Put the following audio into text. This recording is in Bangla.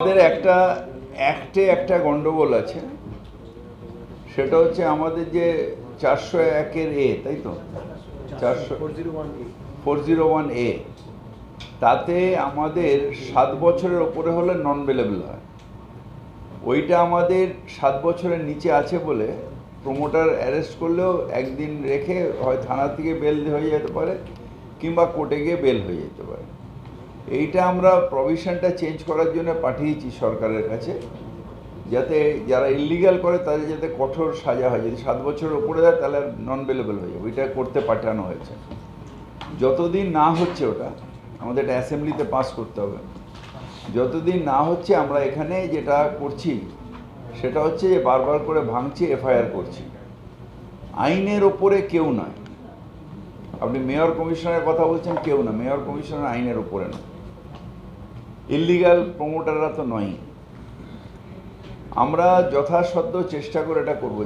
আমাদের একটা অ্যাক্টে একটা গন্ডগোল আছে। সেটা হচ্ছে আমাদের যে চারশো একের এ, তাই তো? চারশো ফোর জিরো ওয়ান এ। তাতে আমাদের সাত বছরের ওপরে হলে নন বেলেবল হয়। ওইটা আমাদের সাত বছরের নিচে আছে বলে প্রোমোটার অ্যারেস্ট করলেও একদিন রেখে হয় থানা থেকে বেল হয়ে যেতে পারে কিংবা কোর্টে গিয়ে বেল হয়ে যেতে পারে। এইটা আমরা প্রভিশনটা চেঞ্জ করার জন্য পাঠিয়েছি সরকারের কাছে, যাতে যারা ইলিগাল করে তাদের যাতে কঠোর সাজা হয়। যদি সাত বছরের উপরে দেয়, তাহলে নন বেলেবল হয়ে যাবে। ওইটা করতে পাঠানো হয়েছে। যতদিন না হচ্ছে ওটা, আমাদের এটা অ্যাসেম্বলিতে পাস করতে হবে। যতদিন না হচ্ছে, আমরা এখানে যেটা করছি, সেটা হচ্ছে যে বারবার করে ভাঙছি এফআইআর করছি। আইনের ওপরে কেউ নয়। আপনি মেয়র কমিশনের কথা বলছেন, কেউ না। মেয়র কমিশনার আইনের উপরে না ইলিগাল প্রমোটাররা তো নয় আমরা যথাসাধ্য চেষ্টা করে এটা করব।